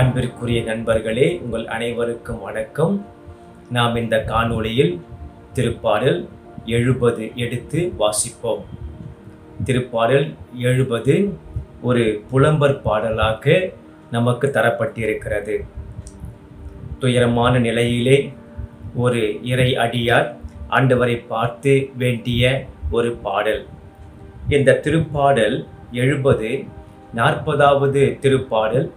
அன்பிற்குரிய நண்பர்களே உங்கள் அனைவருக்கும் வணக்கம். நாம் இந்த காணொளியில் திருப்பாடல் எழுபது எடுத்து வாசிப்போம். திருப்பாடல் எழுபது ஒரு புலம்பர் பாடலாக நமக்கு தரப்பட்டிருக்கிறது. துயரமான நிலையிலே ஒரு இறை அடியார் ஆண்டவரை பார்த்து வேண்டிய ஒரு பாடல். இந்த திருப்பாடல் எழுபது நாற்பதாவது திருப்பாடல்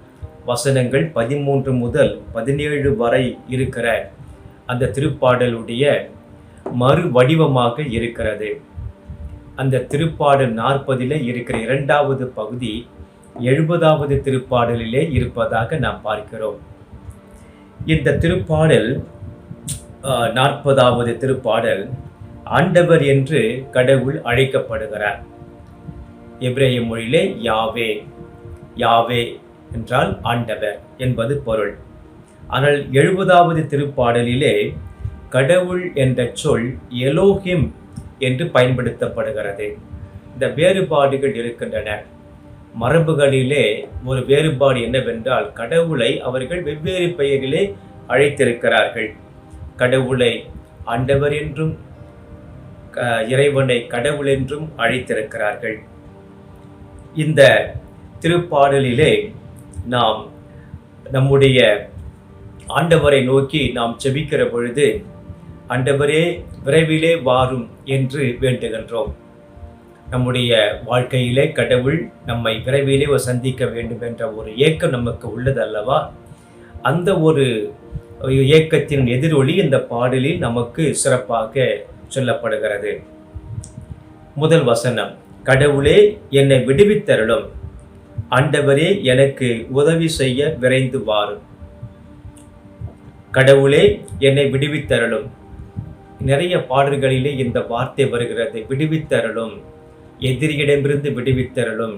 வசனங்கள் பதிமூன்று முதல் பதினேழு வரை இருக்கிற அந்த திருப்பாடலுடைய மறு வடிவமாக இருக்கிறது. அந்த திருப்பாடல் நாற்பதில் இருக்கிற இரண்டாவது பகுதி எழுபதாவது திருப்பாடலிலே இருப்பதாக நாம் பார்க்கிறோம். இந்த திருப்பாடல் நாற்பதாவது திருப்பாடல் ஆண்டவர் என்று கடவுள் அழைக்கப்படுகிறார். எப்ரேய மொழியிலே யாவே யாவே என்றால் ஆண்டவர் என்பது பொருள். ஆனால் எழுபதாவது திருப்பாடலிலே கடவுள் என்ற சொல் எலோஹிம் என்று பயன்படுத்தப்படுகிறது. இந்த வேறுபாடுகள் இருக்கின்றன. மரபுகளிலே ஒரு வேறுபாடு என்னவென்றால் கடவுளை அவர்கள் வெவ்வேறு பெயரிலே அழைத்திருக்கிறார்கள். கடவுளை ஆண்டவர் என்றும் இறைவனை கடவுள் என்றும் அழைத்திருக்கிறார்கள். இந்த திருப்பாடலிலே நாம் நம்முடைய ஆண்டவரை நோக்கி நாம் செபிக்கிற பொழுது ஆண்டவரே விரைவிலே வாரும் என்று வேண்டுகின்றோம். நம்முடைய வாழ்க்கையிலே கடவுள் நம்மை விரைவிலே சந்திக்க வேண்டும் என்ற ஒரு ஏக்கம் நமக்கு உள்ளது அல்லவா அந்த ஒரு ஏக்கத்தின் எதிரொலி இந்த பாடலில் நமக்கு சிறப்பாக சொல்லப்படுகிறது. முதல் வசனம் கடவுளே என்னை விடுவித்தருளும். ஆண்டவரே எனக்கு உதவி செய்ய விரைந்து வாரும் கடவுளே என்னை விடுவித்தரலும் நிறைய பாடல்களிலே இந்த வார்த்தை வருகிறது. விடுவித்தரலும் எதிரியிடமிருந்து விடுவித்தரலும்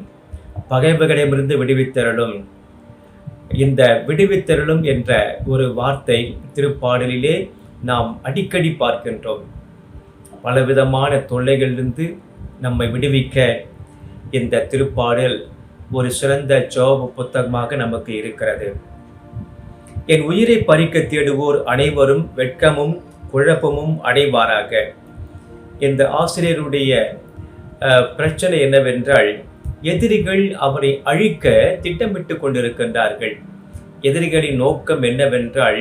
பகைவர்களிடமிருந்து விடுவித்தரலும் இந்த விடுவித்தரலும் என்ற ஒரு வார்த்தை திருப்பாடலிலே நாம் அடிக்கடி பார்க்கின்றோம். பலவிதமான தொல்லைகளிலிருந்து நம்மை விடுவிக்க இந்த திருப்பாடல் ஒரு சிறந்த ஜோப புத்தகமாக நமக்கு இருக்கிறது. என் உயிரை பறிக்க தேடுவோர் அனைவரும் வெட்கமும் குழப்பமும் அடைவாராக. இந்த ஆசிரியருடைய பிரச்சனை என்னவென்றால் எதிரிகள் அவரை அழிக்க திட்டமிட்டு கொண்டிருக்கின்றார்கள். எதிரிகளின் நோக்கம் என்னவென்றால்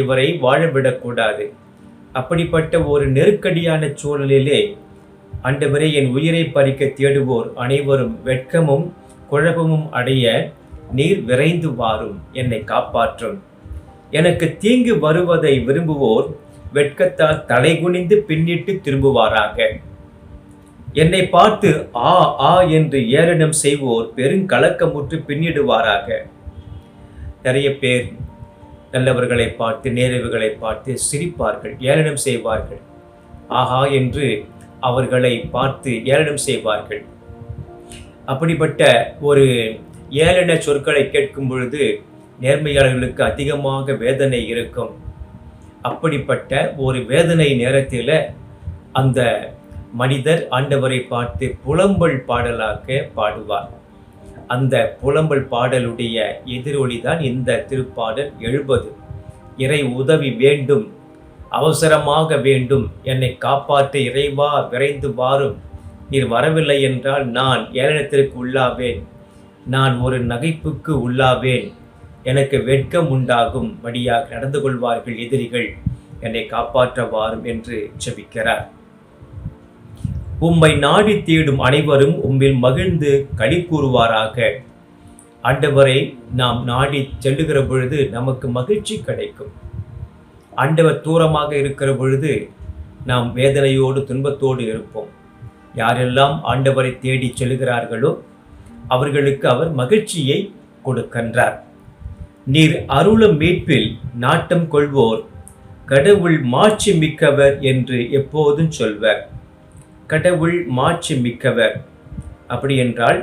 இவரை வாழவிடக்கூடாது அப்படிப்பட்ட ஒரு நெருக்கடியான சூழலிலே ஆண்டவரே என் உயிரை பறிக்க தேடுவோர் அனைவரும் வெட்கமும் குழப்பமும் அடைய நீர் விரைந்து வாரும் என்னை காப்பாற்றும். எனக்கு தீங்கு வருவதை விரும்புவோர் வெட்கத்தால் தலைகுனிந்து பின்னிட்டு திரும்புவாராக. என்னை பார்த்து ஆ ஆ என்று ஏளனம் செய்வோர் பெருங்கலக்கமுற்று பின்னிடுவாராக. நிறைய பேர் நல்லவர்களை பார்த்து நேரவுகளை பார்த்து சிரிப்பார்கள் ஏளனம் செய்வார்கள். ஆஹா என்று அவர்களை பார்த்து ஏளனம் செய்வார்கள். அப்படிப்பட்ட ஒரு ஏளன சொற்களை கேட்கும் பொழுது நேர்மையாளர்களுக்கு அதிகமாக வேதனை இருக்கும். அப்படிப்பட்ட ஒரு வேதனை நேரத்தில் அந்த மனிதர் ஆண்டவரை பார்த்து புலம்பல் பாடலாக பாடுவார். அந்த புலம்பல் பாடலுடைய எதிரொலி தான் இந்த திருப்பாடல் எழுபது. இறை உதவி வேண்டும் அவசரமாக வேண்டும் என்னை காப்பாற்ற இறைவா விரைந்து வாரும் நீர் வரவில்லை என்றால் நான் ஏளனத்திற்கு உள்ளாவேன். நான் ஒரு நகைப்புக்கு உள்ளாவேன். எனக்கு வெட்கம் உண்டாகும் வழியாக நடந்து கொள்வார்கள் எதிரிகள். என்னை காப்பாற்ற வாரும் என்று செபிக்கிறார் உம்மை நாடி தேடும் அனைவரும் உம்மில் மகிழ்ந்து களி கூறுவாராக. ஆண்டவரை நாம் நாடி செல்லுகிற பொழுது நமக்கு மகிழ்ச்சி கிடைக்கும். ஆண்டவர் தூரமாக இருக்கிற பொழுது நாம் வேதனையோடு துன்பத்தோடு இருப்போம். யாரெல்லாம் ஆண்டவரை தேடி செல்கிறார்களோ அவர்களுக்கு அவர் மகிழ்ச்சியை கொடுக்கின்றார். நீர் அருளும் மீட்பில் நாட்டம் கொள்வோர் கடவுள் மாட்சி மிக்கவர் என்று எப்போதும் சொல்வர். கடவுள் மாட்சி மிக்கவர். அப்படி என்றால்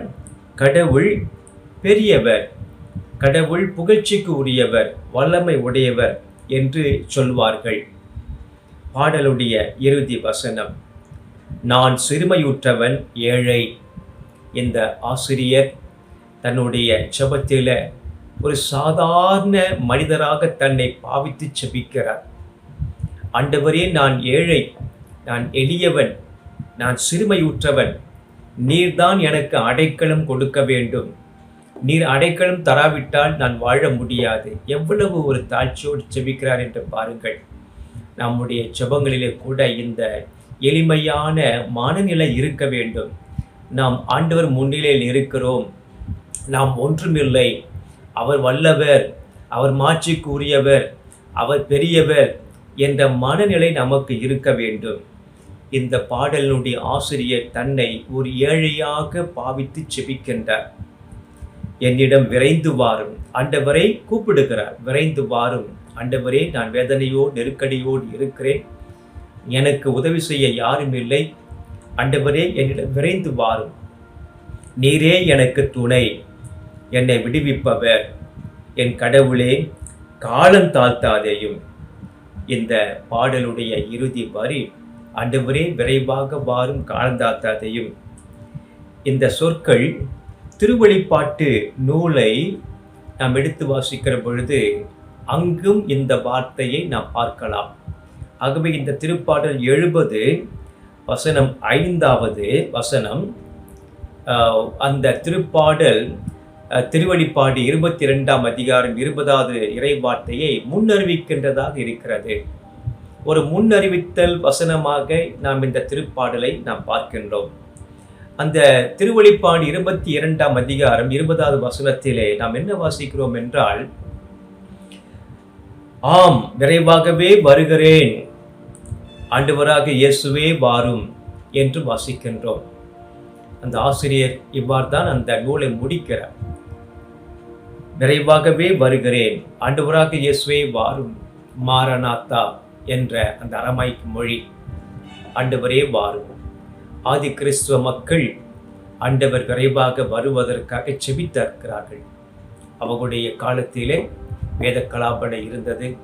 கடவுள் பெரியவர் கடவுள் புகழ்ச்சிக்கு உரியவர் வல்லமை உடையவர் என்று சொல்வார்கள். பாடலுடைய இறுதி வசனம். நான் சிறுமையுற்றவன் ஏழை. இந்த ஆசிரியர் தன்னுடைய ஜெபத்தில் ஒரு சாதாரண மனிதராக தன்னை பாவித்து செபிக்கிறார் ஆண்டவரே நான் ஏழை நான் எளியவன் நான் சிறுமையுற்றவன். நீர்தான் எனக்கு அடைக்கலம் கொடுக்க வேண்டும். நீர் அடைக்கலம் தராவிட்டால் நான் வாழ முடியாது. எவ்வளவு ஒரு தாழ்ச்சியோடு செபிக்கிறார் என்று பாருங்கள். நம்முடைய செபங்களிலே கூட இந்த எளிமையான மனநிலை இருக்க வேண்டும். நாம் ஆண்டவர் முன்னிலையில் இருக்கிறோம். நாம் ஒன்றுமில்லை. அவர் வல்லவர். அவர் மாட்சிக்குரியவர். அவர் பெரியவர் என்ற மனநிலை நமக்கு இருக்க வேண்டும். இந்த பாடலினுடைய ஆசிரியர் தன்னை ஒரு ஏழையாக பாவித்து செபிக்கின்றார். என்னிடம் விரைந்து வாரும். ஆண்டவரை கூப்பிடுகிறார். விரைந்து வாரும். ஆண்டவரே நான் வேதனையோடு நெருக்கடியோடு இருக்கிறேன். எனக்கு உதவி செய்ய யாரும் இல்லை. அண்டவரே என்னிடம் விரைந்து வாரும். நீரே எனக்கு துணை. என்னை விடுவிப்பவர். என் கடவுளே காலம் தாழ்த்தாதேயும். இந்த பாடலுடைய இறுதி வரி அண்டவரே விரைவாக வாரும் காலந்தாழ்த்தாதையும் இந்த சொற்கள் திருவழிப்பாட்டு நூலை நாம் எடுத்து வாசிக்கிற பொழுது அங்கும் இந்த வார்த்தையை நாம் பார்க்கலாம். ஆகவே இந்த திருப்பாடல் எழுபது வசனம் ஐந்தாவது வசனம் அந்த திருப்பாடல் திருவழிப்பாடு இருபத்தி ரெண்டாம் அதிகாரம் இருபதாவது இறைவார்த்தையை முன்னறிவிக்கின்றதாக இருக்கிறது. ஒரு முன்னறிவித்தல் வசனமாக நாம் இந்த திருப்பாடலை நாம் பார்க்கின்றோம். அந்த திருவழிப்பாடு இருபத்தி இரண்டாம் அதிகாரம் இருபதாவது வசனத்திலே நாம் என்ன வாசிக்கிறோம் என்றால் ஆம் விரைவாகவே வருகிறேன். ஆண்டவராக இயேசுவே வாரும் என்று வாசிக்கின்றோம். அந்த ஆசிரியர் இவ்வாறு தான் அந்த நூலை முடிக்கிறார். விரைவாகவே வருகிறேன். ஆண்டவராக இயேசுவே வாரும். மாரநாத்தா என்ற அந்த அரமாய்க்கு மொழி. ஆண்டவரே வாரும். ஆதி கிறிஸ்துவ மக்கள் ஆண்டவர் விரைவாக வருவதற்காக செபித்திருக்கிறார்கள். அவர்களுடைய காலத்திலே வேத கலாபனை இருந்தது.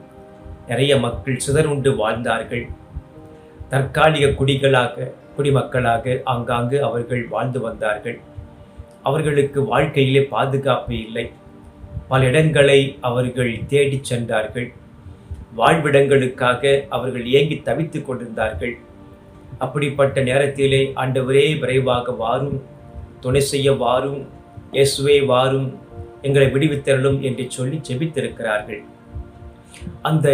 நிறைய மக்கள் சிதறுண்டு வாழ்ந்தார்கள். தற்காலிக குடிகளாக குடிமக்களாக ஆங்காங்கு அவர்கள் வாழ்ந்து வந்தார்கள். அவர்களுக்கு வாழ்க்கையிலே பாதுகாப்பு இல்லை. பல இடங்களை அவர்கள் தேடிச் சென்றார்கள். வாழ்விடங்களுக்காக அவர்கள் ஏங்கி தவித்துக் கொண்டிருந்தார்கள். அப்படிப்பட்ட நேரத்திலே ஆண்டவரே விரைவாக வாரும் துணை செய்ய வாரும் இயேசுவே வாரும் எங்களை விடுவித்தரலும் என்று சொல்லி ஜெபித்திருக்கிறார்கள் அந்த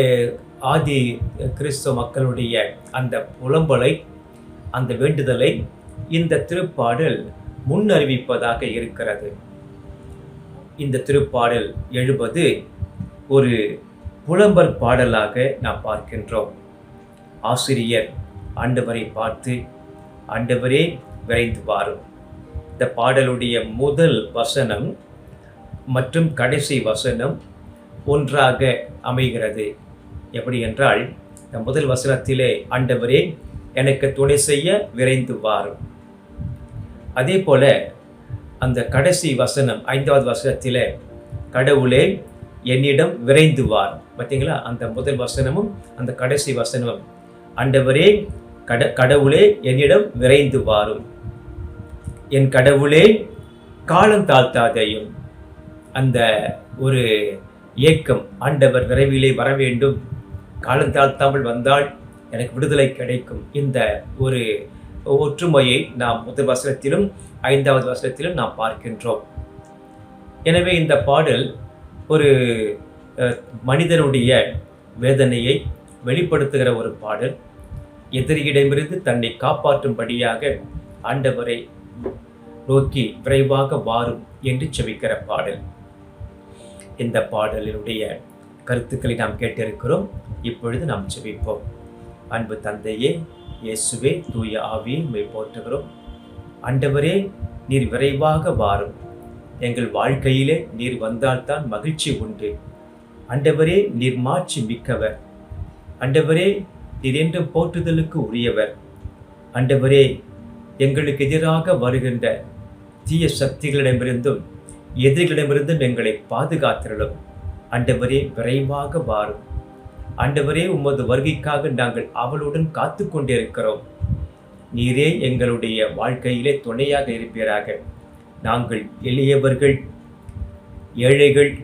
ஆதி கிறிஸ்தவ மக்களுடைய அந்த புலம்பலை அந்த வேண்டுதலை இந்த திருப்பாடல் முன்னறிவிப்பதாக இருக்கிறது. இந்த திருப்பாடல் எழுபது ஒரு புலம்பல் பாடலாக நாம் பார்க்கின்றோம். ஆசிரியர் ஆண்டவரை பார்த்து ஆண்டவரே விரைந்து வாரும். இந்த பாடலுடைய முதல் வசனம் மற்றும் கடைசி வசனம் ஒன்றாக அமைகிறது. எப்படி என்றால் இந்த முதல் வசனத்திலே ஆண்டவரே எனக்கு துணை செய்ய விரைந்து வாரும் அதே போல அந்த கடைசி வசனம் ஐந்தாவது வசனத்திலே கடவுளே என்னிடம் விரைந்து வார். பார்த்தீங்களா? அந்த முதல் வசனமும் அந்த கடைசி வசனமும் ஆண்டவரே கட கடவுளே என்னிடம் விரைந்து வாரும் என் கடவுளே காலம் தாழ்த்தாதையும். அந்த ஒரு ஏக்கம் ஆண்டவர் விரைவிலே வர வேண்டும் காலந்தால் தமிழ் வந்தால் எனக்கு விடுதலை கிடைக்கும். இந்த ஒரு ஒற்றுமையை நாம் முதல் வசனத்திலும் ஐந்தாவது வசனத்திலும் நாம் பார்க்கின்றோம். எனவே இந்த பாடல் ஒரு மனிதனுடைய வேதனையை வெளிப்படுத்துகிற ஒரு பாடல். எதிரியிடமிருந்து தன்னை காப்பாற்றும்படியாக ஆண்டவரை நோக்கி விரைவாக வாரும் என்று செவிக்கிற பாடல். இந்த பாடலினுடைய கருத்துக்களை நாம் கேட்டிருக்கிறோம். இப்பொழுது நாம் ஜெபிப்போம். அன்பு தந்தையே இயேசுவே தூய ஆவியை உம்மை போற்றுகிறோம். ஆண்டவரே நீர் விரைவாக வாரும். எங்கள் வாழ்க்கையிலே நீர் வந்தால்தான் மகிழ்ச்சி உண்டு. அண்டவரே நீர் மாட்சி மிக்கவர். அண்டவரே நீர் என்று போற்றுதலுக்கு உரியவர். அண்டவரே எங்களுக்கு எதிராக வருகின்ற தீய சக்திகளிடமிருந்தும் எதிரிகளிடமிருந்தும் எங்களை பாதுகாத்திரலும். அண்டவரே விரைவாக வாரும். ஆண்டவரே உமது வருகைக்காக நாங்கள் அவளுடன் காத்து கொண்டிருக்கிறோம் நீரே எங்களுடைய வாழ்க்கையிலே துணையாக இருப்பீராக. நாங்கள் எளியவர்கள் ஏழைகள்.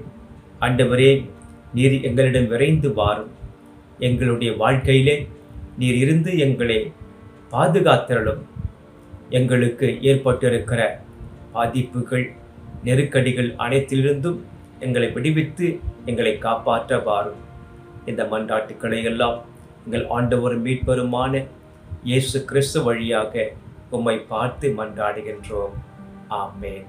ஆண்டவரே நீர் எங்களிடம் விரைந்து வாரும். எங்களுடைய வாழ்க்கையிலே நீர் இருந்து எங்களை பாதுகாத்திரலும் எங்களுக்கு ஏற்பட்டிருக்கிற பாதிப்புகள் நெருக்கடிகள் அனைத்திலிருந்தும் எங்களை விடுவித்து எங்களை காப்பாற்ற வாரும் இந்த மன்றாட்டுக்களை எல்லாம் எங்கள் ஆண்டவர் மீட்பருமான இயேசு கிறிஸ்து வழியாக உம்மை பார்த்து மன்றாடுகின்றோம் ஆமேன்.